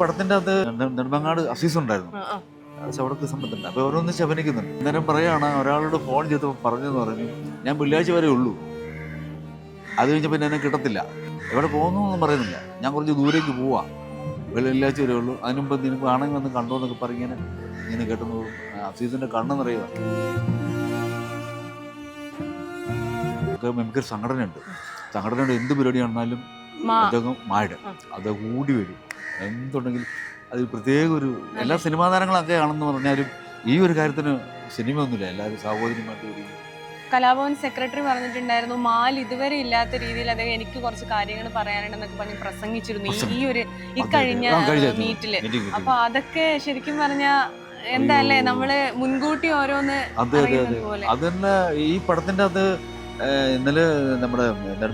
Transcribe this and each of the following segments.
പടത്തിന്റെ അത് നെടുമ്പങ്ങാട് അസീസ് ഉണ്ടായിരുന്നു. ശവടത്തെ ആ. ചവിടത്ത് സമ്പത്തുണ്ട് അപ്പൊ ഓരോന്ന് ശവനിക്കുന്നുണ്ട്. അന്നേരം പറയാണ് ഒരാളോട് ഫോൺ ചെയ്ത് പറഞ്ഞെന്ന് പറഞ്ഞു ഞാൻ വെള്ളിയാഴ്ച വരെ ഉള്ളൂ. അത് കഴിഞ്ഞ പിന്നെ എന്നെ കിട്ടത്തില്ല. എവിടെ പോകുന്നു എന്നും പറയുന്നില്ല. ഞാൻ കുറച്ച് ദൂരേക്ക് പോവാ. വെള്ളിയാഴ്ച വരെ ഉള്ളൂ. അതിന് മുമ്പ് നിനക്ക് ആണെങ്കിൽ വന്ന് കണ്ടോ എന്നൊക്കെ പറഞ്ഞിങ്ങനെ ഇങ്ങനെ കേട്ടുന്നു അസീസിന്റെ കണ്ണ് നിറയുക നമുക്കൊരു സംഘടനയുണ്ട്. സംഘടനയുടെ എന്ത് പരിപാടി നടന്നാലും മാ. അദ്ദേഹം മായുടെ ആ. അത് കൂടി വരും. എന്തുണ്ടെങ്കിൽ അത് പ്രത്യേക ഒരു എല്ലാ സിനിമാ താരങ്ങളൊക്കെ ആണെന്ന് പറഞ്ഞാലും ഈ ഒരു കാര്യത്തിന് സിനിമ ഒന്നുമില്ല എല്ലാവരും സഹോദരിമായിട്ട് ഒരു കലാഭവൻ സെക്രട്ടറി പറഞ്ഞിട്ടുണ്ടായിരുന്നു മാൽ ഇതുവരെ ഇല്ലാത്ത രീതിയിൽ അദ്ദേഹം എനിക്ക് കുറച്ച് കാര്യങ്ങൾ പറയാനുണ്ടെന്നൊക്കെ പറഞ്ഞ് പ്രസംഗിച്ചിരുന്നു ഈ- ഒരു ഈ കഴിഞ്ഞ മീറ്റിൽ. അപ്പൊ അതൊക്കെ ശരിക്കും പറഞ്ഞ എന്താ അല്ലേ നമ്മൾ മുൻകൂട്ടി ഓരോന്ന് അതെ അതെ അതെ. അറിയുന്നത് പോലെ. അത് തന്നെ ഈ പടത്തിന്റെ അത് ഇന്നലെ നമ്മുടെ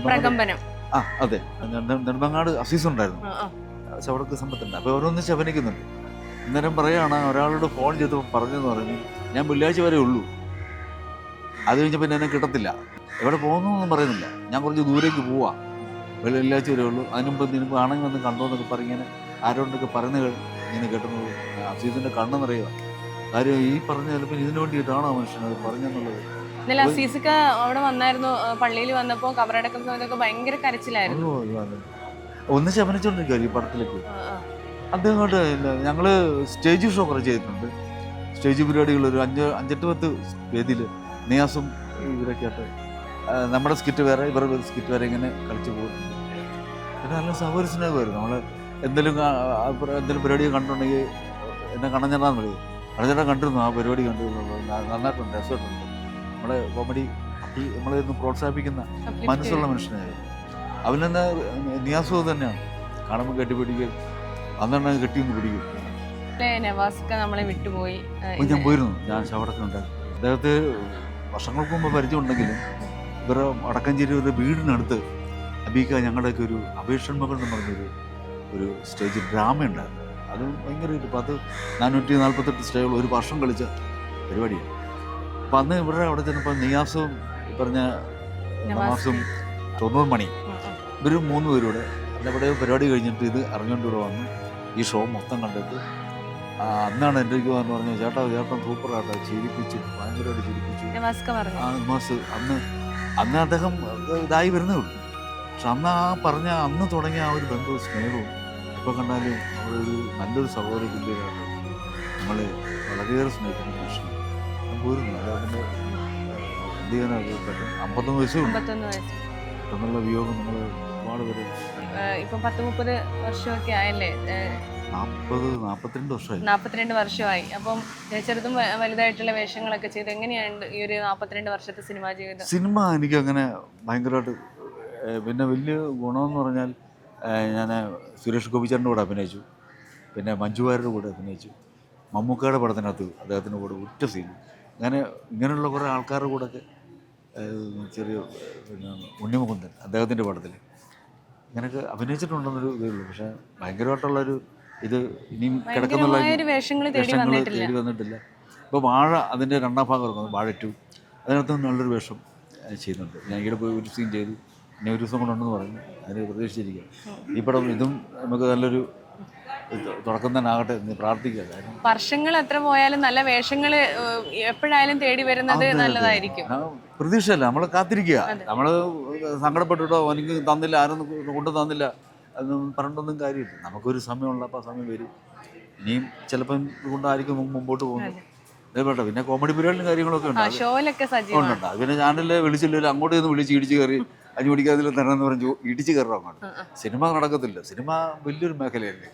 പ്രകമ്പനം. ആ അതെ. നെടുമ്പങ്ങാട് അസീസ് ഉണ്ടായിരുന്നു. ചവിടത്ത് സമ്പത്തുണ്ട്. അപ്പൊ ഓരോന്ന് ശബനിക്കുന്നുണ്ട് അന്നേരം പറയാണ് ഒരാളോട് ഫോൺ ചെയ്ത് പറഞ്ഞെന്ന് പറഞ്ഞു ഞാൻ വെള്ളിയാഴ്ച വരെ ഉള്ളൂ. അത് കഴിഞ്ഞ പിന്നെ എന്നെ കിട്ടത്തില്ല. എവിടെ പോകുന്നു എന്നും പറയുന്നില്ല. ഞാൻ കുറച്ച് ദൂരേക്ക് പോവാ. വെള്ളിയാഴ്ച വരെ ഉള്ളൂ. അതിനുമ്പ് നിനക്ക് ആണെങ്കിൽ വന്ന് കണ്ടോ എന്നൊക്കെ പറഞ്ഞിങ്ങനെ ആരോടൊക്കെ പറഞ്ഞു കേൾ- ഇങ്ങനെ കേട്ടുന്നത് അസീസിന്റെ കണ്ണെന്നറിയുക. നിറയുക കാര്യം ഈ പറഞ്ഞ ചിലപ്പോൾ ഇതിനു വേണ്ടിയിട്ടാണോ മനുഷ്യനത് മനുഷ്യൻ അത് പറഞ്ഞെന്നുള്ളത്? ഇന്നലെ അസീസൊക്കെ അവിടെ വന്നായിരുന്നു പള്ളിയിൽ വന്നപ്പോ കവറടക്കുന്ന സമയത്തൊക്കെ ഭയങ്കര കരച്ചിലായിരുന്നു. ഒന്ന് അഭിനയിച്ചോണ്ടിരിക്കുക ഈ പടത്തിലേക്ക്. അദ്ദേഹം കൊണ്ട് ഞങ്ങൾ സ്റ്റേജ് ഷോ കുറേ ചെയ്തിട്ടുണ്ട്. സ്റ്റേജ് പരിപാടികൾ ഒരു അഞ്ച് അഞ്ചെട്ട് പത്ത് വേദിയിൽ നിയാസും ഇവരൊക്കെ ആയിട്ട്. നമ്മുടെ സ്കിറ്റ് വേറെ ഇവരുടെ സ്കിറ്റ് വേറെ ഇങ്ങനെ കളിച്ചു പോകുന്നുണ്ട്. പിന്നെ നല്ല സഹോദര സ്നേഹമായിരുന്നു. നമ്മൾ എന്തെങ്കിലും എന്തെങ്കിലും പരിപാടി കണ്ടിട്ടുണ്ടെങ്കിൽ എന്നെ കണ്ണഞ്ഞെണ്ണാന്ന് വിളിക്കും. കണ്ണഞ്ഞെണ്ണ കണ്ടിരുന്നു ആ പരിപാടി കണ്ടിരുന്നു. നന്നായിട്ടുണ്ട് രസമായിട്ടുണ്ട്. നമ്മുടെ കോമഡി നമ്മളെ ഒന്ന് പ്രോത്സാഹിപ്പിക്കുന്ന മനസ്സുള്ള മനുഷ്യനായിരുന്നു. അവനെന്ന നിയാസു തന്നെയാണ്. കാണുമ്പോൾ കെട്ടിപ്പിടിക്കും. അന്നെണ്ണ കെട്ടിയൊന്ന് പിടിക്കും. നമ്മളെ വിട്ടുപോയി. ഞാൻ പോയിരുന്നു. ഞാൻ ശവടത്തിനുണ്ടായിരുന്നു അദ്ദേഹത്തെ വർഷങ്ങൾക്ക് മുമ്പ് പരിചയമുണ്ടെങ്കിലും ഇവരെ വടക്കഞ്ചേരി ഒരു വീടിനടുത്ത് അബീക്ക ഞങ്ങളുടെയൊക്കെ ഒരു അപേക്ഷൻ മകൾ എന്ന് പറഞ്ഞൊരു ഒരു സ്റ്റേജ് ഡ്രാമ ഉണ്ടായിരുന്നു അത് ഭയങ്കര ഒരു പത്ത് നാനൂറ്റി നാൽപ്പത്തെട്ട് സ്റ്റേജുകൾ ഒരു വർഷം കളിച്ച പരിപാടിയാണ്. അപ്പം അന്ന് ഇവരുടെ അവിടെ ചെന്നപ്പോൾ നിയാസും പറഞ്ഞ നവാസും. തൊണ്ണൂറ് മണി. ഇവർ മൂന്ന് പേരൂടെ അവിടെ പരിപാടി കഴിഞ്ഞിട്ട് ഇത് അറിഞ്ഞുകൊണ്ട് ഇവിടെ വന്നു. ഈ ഷോ മൊത്തം കണ്ടിട്ട്. അന്നാണ് എന്റെ അടുത്ത് വന്ന് പറഞ്ഞു ചേട്ടാ ചേട്ടൻ സൂപ്പറാട്ടോ ചിരിപ്പിച്ച് ഭയങ്കരമായിട്ട് ചിരിപ്പിച്ചു. പറഞ്ഞു. മാസ് അന്ന് അന്ന് അദ്ദേഹം ഇതായി വരുന്നേ ഉള്ളൂ. പക്ഷെ അന്ന് ആ പറഞ്ഞ അന്ന് തുടങ്ങിയ ആ ഒരു ബന്ധവും സ്നേഹവും ഇപ്പോൾ കണ്ടാലും നമ്മളൊരു നല്ലൊരു സഹോദര തുല്യരാണ് നമ്മളെ വളരെയേറെ സ്നേഹിക്കുന്ന മനുഷ്യൻ ഞാൻ പോയിരുന്നു അമ്പത്തൊന്ന് അമ്പത്തൊന്ന് വയസ്സ്. പെട്ടെന്നുള്ള വിയോഗം നമ്മൾ ഒരുപാട് പേര് ആ, പത്ത് മുപ്പത് വർഷമൊക്കെ ആയല്ലേ? നാൽപ്പത് നാൽപ്പത്തിരണ്ട് വർഷമായി. അപ്പം ചെറുതും വലുതായിട്ടുള്ള വേഷങ്ങളൊക്കെ ചെയ്ത് എങ്ങനെയാണ് ഈ ഒരു നാപ്പത്തിരണ്ട് വർഷത്തെ സിനിമാ ജീവിതം? സിനിമ എനിക്ക് അങ്ങനെ ഭയങ്കരമായിട്ട് പിന്നെ വലിയ ഗുണമെന്ന് പറഞ്ഞാൽ ഞാൻ സുരേഷ് ഗോപിച്ചേട്ടന്റെ കൂടെ അഭിനയിച്ചു. പിന്നെ മഞ്ജുവാരുടെ കൂടെ അഭിനയിച്ചു. മമ്മൂക്കയുടെ പടത്തിനകത്ത് അദ്ദേഹത്തിന്റെ കൂടെ ഒറ്റ സീൻ അങ്ങനെ ഇങ്ങനെയുള്ള കുറേ ആൾക്കാരുടെ കൂടെയൊക്കെ ചെറിയ പിന്നെ ഉണ്ണിമുകുന്ദൻ അദ്ദേഹത്തിന്റെ പടത്തിൽ ഇങ്ങനെയൊക്കെ അഭിനയിച്ചിട്ടുണ്ടെന്നൊരു ഇതേ ഉള്ളൂ പക്ഷേ ഭയങ്കരമായിട്ടുള്ളൊരു ഇത് ഇനിയും കിടക്കുന്നുള്ള വേഷങ്ങൾ തേടി വന്നിട്ടില്ല. ഇപ്പോൾ വാഴ അതിന്റെ രണ്ടാം ഭാഗം ഇറങ്ങുന്നു വാഴ ടു. അതിനകത്ത് നല്ലൊരു വേഷം ചെയ്യുന്നുണ്ട്. ഞാൻ ഈയിടെ പോയി ഒരു സീൻ ചെയ്തു. ഇനി ഒരു ദിവസം കൊണ്ടുണ്ടെന്ന് പറഞ്ഞു. അതിന് പ്രതീക്ഷിച്ചിരിക്കുക ഈ പടം ഇതും നമുക്ക് നല്ലൊരു തുടക്കം തന്നെ ആകട്ടെ എന്ന് പ്രാർത്ഥിക്കുക. വർഷങ്ങൾ എത്ര പോയാലും നല്ല വേഷങ്ങൾ എപ്പോഴായാലും തേടി വരുന്നത്. നല്ലതായിരിക്കും. പ്രതീക്ഷയല്ല. നമ്മൾ കാത്തിരിക്കുക. നമ്മൾ സങ്കടപ്പെട്ടിട്ടോ എനിക്ക് തന്നില്ല ആരും കൊണ്ടു തന്നില്ല അതൊന്നും പറഞ്ഞിട്ടൊന്നും കാര്യമില്ല. നമുക്കൊരു സമയമുള്ള അപ്പോൾ ആ സമയം വരും. ഇനിയും ചിലപ്പം ഇതുകൊണ്ടായിരിക്കും മുമ്പ് മുമ്പോട്ട് പോകുന്നത്. അതേപോലെ പിന്നെ കോമഡി പരിപാടികളും കാര്യങ്ങളൊക്കെ ഉണ്ട്. ഉണ്ട് പിന്നെ ചാനലിൽ വിളിച്ചില്ല അങ്ങോട്ട് നിന്ന് വിളിച്ച് ഇടിച്ച് കയറി അഞ്ചു മണിക്കാതിൽ തരണമെന്ന് പറഞ്ഞു ഇടിച്ച് കയറും അങ്ങോട്ട്. സിനിമ നടക്കത്തില്ല. സിനിമ വലിയൊരു മേഖലയല്ലേ.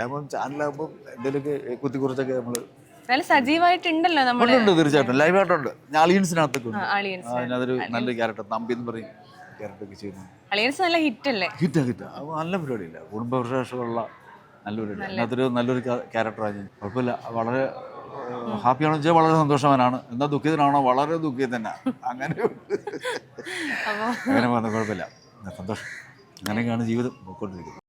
ഇതാകുമ്പം ചാനലാകുമ്പോൾ എന്തെങ്കിലുമൊക്കെ കുത്തിക്കുറിച്ചൊക്കെ നമ്മൾ നല്ല സജീവമായിട്ടുണ്ടല്ലോ നമ്മൾ ഉണ്ട് തീർച്ചയായിട്ടും. ലൈവായിട്ടുണ്ട്. ഞാൻ അളിയൻസിനകത്തൊക്കെ ഉണ്ട്. അതിനകത്തൊരു നല്ല ക്യാരക്ടർ തമ്പി എന്ന് പറയും. ക്യാരക്ടറൊക്കെ ചെയ്യുന്നു അളിയൻസ് നല്ല ഹിറ്റ് അല്ലേ ഹിറ്റാ. ഹിറ്റാ നല്ല പരിപാടിയില്ല. കുടുംബവിശേഷമുള്ള നല്ലൊരു അതിനകത്തൊരു നല്ലൊരു ക്യാരക്ടറാണ് ഞാൻ. കുഴപ്പമില്ല. വളരെ ഹാപ്പിയാണെന്ന് വെച്ചാൽ വളരെ സന്തോഷവാനാണ്. എന്താ ദുഃഖിതനാണോ? വളരെ ദുഃഖിതൻ തന്നെ അങ്ങനെ അങ്ങനെ പറഞ്ഞ കുഴപ്പമില്ല. സന്തോഷം. അങ്ങനെയൊക്കെയാണ് ജീവിതം പോയിക്കൊണ്ടിരിക്കുന്നത്.